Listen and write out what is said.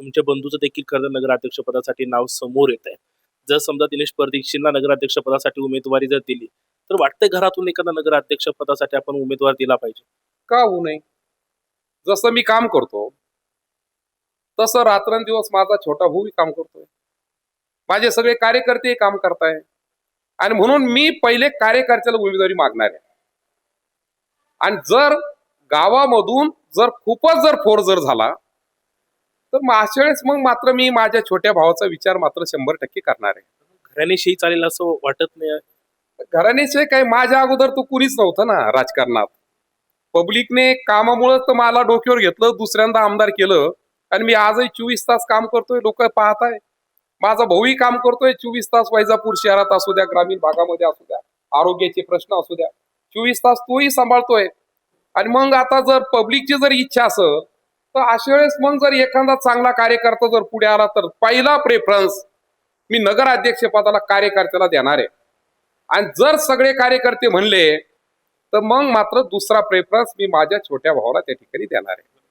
तुमच्या बंधूचं देखील खरं नगराध्यक्षपदासाठी नाव समोर येत आहे. जर समजा दिनेश परदीक्षींना नगराध्यक्षपदासाठी उमेदवारी जर दिली तर वाटतंय घरातून एखादा नगराध्यक्ष पदासाठी आपण उमेदवार दिला पाहिजे? का होऊ नये? जसं मी काम करतो तसं रात्रंदिवस माझा छोटा भाऊही काम करतोय. माझे सगळे कार्यकर्ते काम करताय. आणि म्हणून मी पहिले कार्यकर्त्याला उमेदवारी मागणार आहे. आणि जर गावामधून जर खूपच जर फोर जर झाला तर मग अशा वेळेस मग मात्र मी माझ्या छोट्या भावाचा विचार मात्र शंभर टक्के करणार आहे. घराण्याशी चालेल असं वाटत नाही. घराण्याशिवाय काही माझ्या अगोदर तो कुणीच नव्हतं ना राजकारणात. पब्लिकने कामामुळे तर मला डोक्यावर घेतलं दुसऱ्यांदा आमदार केलं. आणि मी आजही चोवीस तास काम करतोय लोक पाहत आहे माझा भाऊही काम करतोय चोवीस तास वैजापूर शहरात असू द्या ग्रामीण भागामध्ये असू द्या आरोग्याचे प्रश्न असू द्या. चोवीस तास तोही सांभाळतोय. आणि मग आता जर पब्लिकची जर इच्छा असेल तर अशा वेळेस मग जर एखादा चांगला कार्यकर्ता जर पुढे आला तर पहिला प्रेफरन्स मी नगराध्यक्ष पदाला कार्यकर्त्याला देणार आहे. आणि जर सगळे कार्यकर्ते म्हणले तर मग मात्र दुसरा प्रेफरन्स मी माझ्या छोट्या भावाला त्या ठिकाणी देणार आहे.